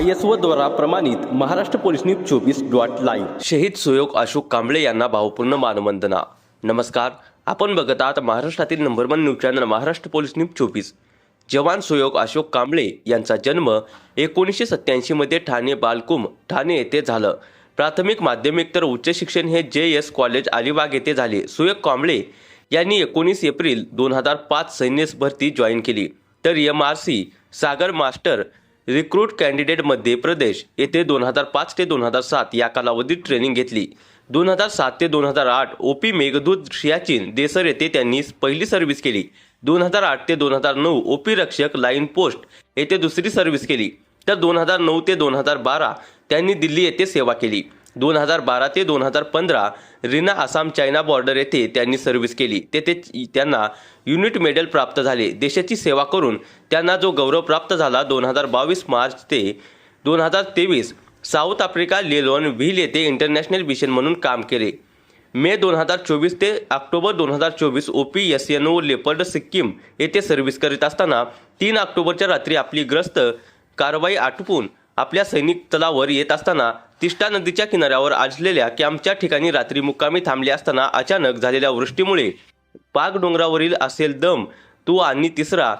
I S O द्वारा प्रमाणित Maharashtra police news चोवीस डॉट लाईव्ह. शहीद सुयोग अशोक कांबळे यांना भावपूर्ण मानवंदना. नमस्कार आपण बघत आहात महाराष्ट्रातील number one news channel Maharashtra police news चोवीस. जवान सुयोग अशोक कांबळे यांचा जन्म एकोणीसशे सत्याऐंशीमध्ये ठाणे बालकुम ठाणे येथे झालं. प्राथमिक माध्यमिक तर उच्च शिक्षण हे जे एस कॉलेज अलिबाग येथे झाले. सुयोग कांबळे यांनी एकोणीस एप्रिल दोन हजार पाच सैन्य भरती जॉईन केली. तर M R C Sagar master recruit candidate Madhya Pradesh येथे दोन हजार पाच ते दोन हजार सात या कालावधीत ट्रेनिंग घेतली. दोन हजार सात ते दोन हजार आठ ओपी मेघदूत सियाचीन देसर येथे त्यांनी पहिली सर्व्हिस केली. दोन हजार आठ ते दोन हजार नऊ ओपी रक्षक लाईन पोस्ट येथे दुसरी सर्व्हिस केली. तर दोन हजार नऊ ते दोन हजार बारा त्यांनी दिल्ली येथे सेवा केली. दोन हजार बारा ते दोन हजार पंधरा रिना आसाम चायना बॉर्डर येथे त्यांनी सर्व्हिस केली. तेथे त्यांना युनिट मेडल प्राप्त झाले. देशाची सेवा करून त्यांना जो गौरव प्राप्त झाला दोन हजार बावीस मार्च ते दोन हजार तेवीस साऊथ आफ्रिका लेलॉन व्हील येथे इंटरनॅशनल मिशन म्हणून काम केले. मे दोन हजार चोवीस ते ऑक्टोबर दोन हजार चोवीस O P S N O leopard Sikkim येथे सर्व्हिस करीत असताना तीन ऑक्टोबरच्या रात्री आपली ग्रस्त कारवाई आटपून आपल्या सैनिक तलावर येत असताना तिष्टा नदीच्या किनाऱ्यावर आजलेल्या कॅम्पच्या ठिकाणी रात्री मुक्कामी थांबले असताना अचानक झालेल्या वृष्टीमुळे पाक डोंगरावरील असेल दम तू आणि तिसरा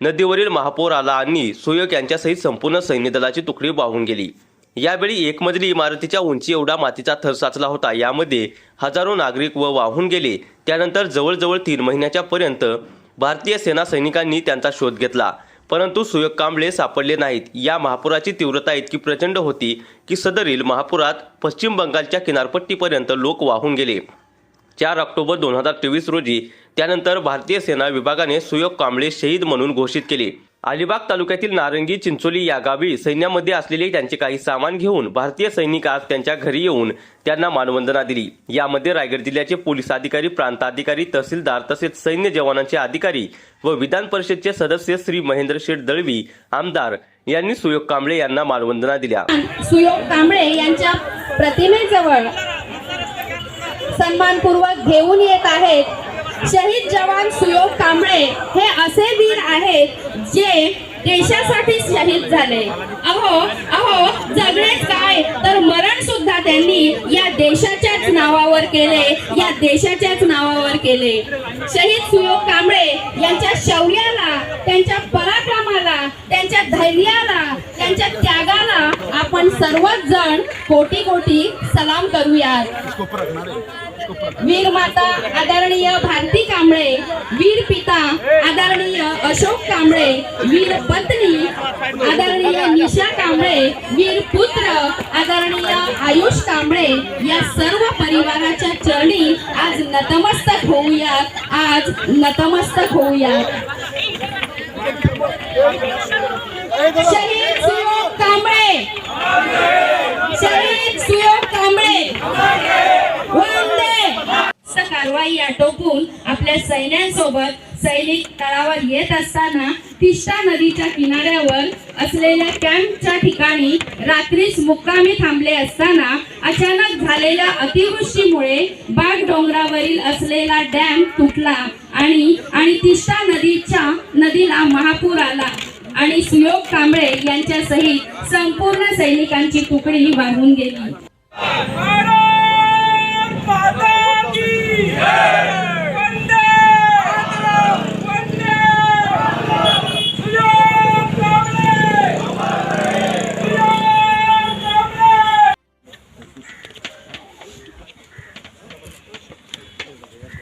नदीवरील महापौर आला आणि सुयोग यांच्यासहित संपूर्ण सैन्य दलाची तुकडी वाहून गेली. यावेळी एकमजली इमारतीच्या उंची एवढा मातीचा थर साचला होता. यामध्ये हजारो नागरिक व वाहून गेले. त्यानंतर जवळजवळ तीन महिन्याच्या पर्यंत भारतीय सेना सैनिकांनी त्यांचा शोध घेतला. परंतु सुयोग कांबळे सापडले नाहीत. या महापुराची तीव्रता इतकी प्रचंड होती की सदरील महापुरात पश्चिम बंगालच्या किनारपट्टीपर्यंत लोक वाहून गेले. चार ऑक्टोबर दोन हजार तेवीस रोजी त्यानंतर भारतीय सेना विभागाने सुयोग कांबळे शहीद म्हणून घोषित केले. अलिबाग तालुक्यातील नारंगी चिंचोली या गावी सैन्यामध्ये असलेले त्यांचे काही सामान घेऊन भारतीय सैनिक आज त्यांच्या घरी येऊन त्यांना मानवंदना दिली. यामध्ये रायगड जिल्ह्याचे पोलीस अधिकारी प्रांताधिकारी तहसीलदार तसेच सैन्य जवानांचे अधिकारी व विधान परिषदचे सदस्य श्री महेंद्र शेठ दळवी आमदार यांनी सुयोग कांबळे यांना मानवंदना दिल्या. सुयोग कांबळे यांच्या प्रतिमेजवळ सन्मानपूर्वक घेऊन येत आहेत. शहीद जवान सुयोग कांबळे हे असे वीर आहेत जे देशासाठी शहीद झाले. अहो अहो जगणेच काय? तर मरण सुद्धा त्यांनी या देशाच्याच नावावर केले. या देशाच्याच नावावर केले. शहीद सुयोग कांबळे यांच्या शौर्याला त्यांच्या पराक्रमाला त्यांच्या धैर्याला त्यांच्या त्यागाला आपण सर्वच जण कोटी कोटी सलाम करूयात वीर माता आदरणीय भारती कांबळे वीर पिता आदरणीय अशोक कांबळे वीर पत्नी आदरणीय निशा कांबळे वीर पुत्र आदरणीय आयुष कांबळे या सर्व परिवाराच्या चरणी आज नतमस्तक होऊयात. आज नतमस्तक होऊयात. शहीद सुयोग कांबळे. शहीद सुयोग कांबळे. कारवाई आटोपून आपल्या सैन्यांसोबत सैनिक तळावर येत असताना तिष्टा नदीच्या किनाऱ्यावर असलेल्या कॅम्पच्या ठिकाणी रात्रीच मुक्कामी थांबले असताना अचानक झालेल्या अतिवृष्टीमुळे बाग डोंगरावरील असलेला डॅम तुटला आणि आणि तिष्टा नदीच्या नदीला महापूर आला. आणि सुयोग कांबळे यांच्या सहित संपूर्ण सैनिकांची तुकडी वाहून गेली.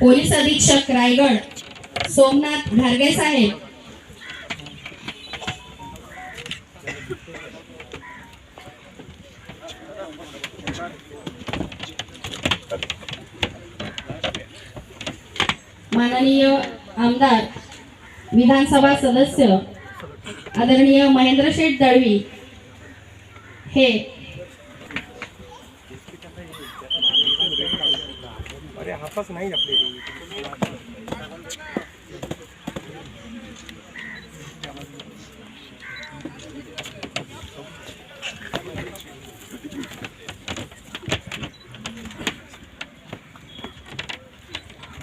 पोलीस अधीक्षक रायगड सोमनाथ घारगे साहेब. माननीय आमदार विधानसभा सदस्य आदरणीय महेंद्र शेठ दळवी. हे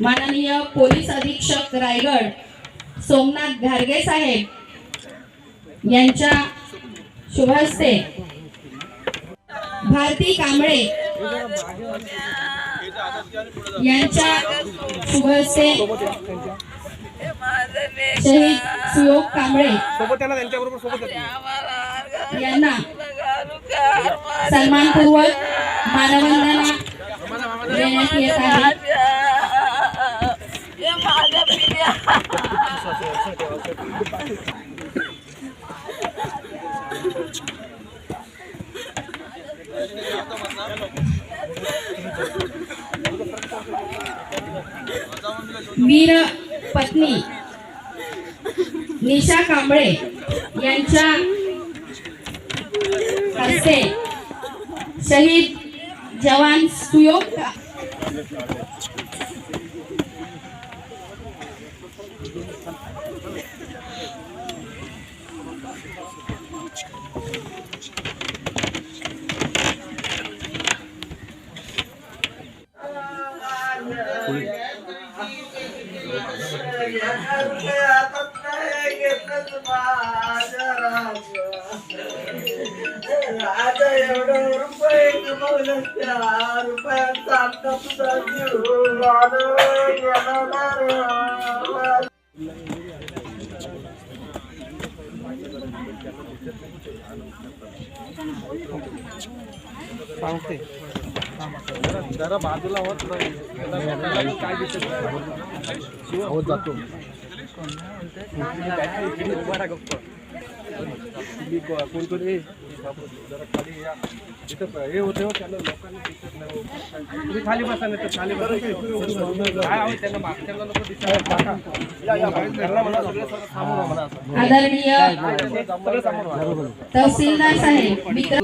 माननीय पोलीस अधीक्षक रायगड सोमनाथ घारगे साहेब यांच्या शुभ हस्ते भारती कांबळे. यांच्या शुभ हस्ते शहीद सुयोग कांबळे. यांना सन्मानपूर्वक मानवंदना देण्यात येत आहे वीर पत्नी निशा कांबळे यांच्या हस्ते शहीद जवान सुयोग आता एवढं रुपये कमवलं त्या रुपयांचा आता सुद्धा जीव आलं, गेला रे. सांगते जरा जरा बाजूला होत काय दिसत होत जातो उभा राहा गप्प तुम्ही को- कोणतरी जरा खाली या इथं हे होते हो त्यांना लोकांनी दिसत नाही हो. तुम्ही खाली बसा नाही तर खाली बसा काय आहोत त्यांना मागच्याला लोक दिसत टाका त्यांना म्हणा सगळे सगळं सामोरं व्हा म्हणा असं. आदरणीय सगळं सामोरं व्हा. तहसीलदार साहेब मित्र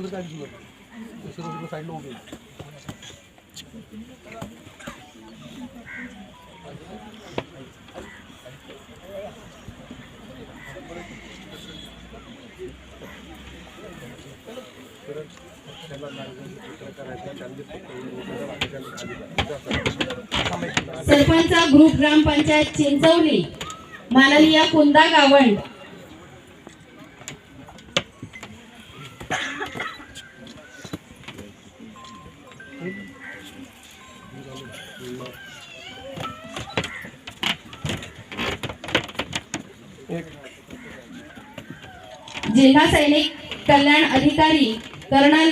सरपंच ग्रुप ग्रामपंचायत चिंचवली माननीय कुंदा गावंड. जिल्हा सैनिक कल्याण अधिकारी कर्नल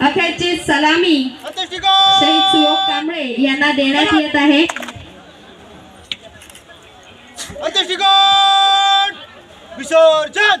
अखेरची सलामी शहीद सुयोग कांबळे यांना देण्यात येत आहे. विसर्जन!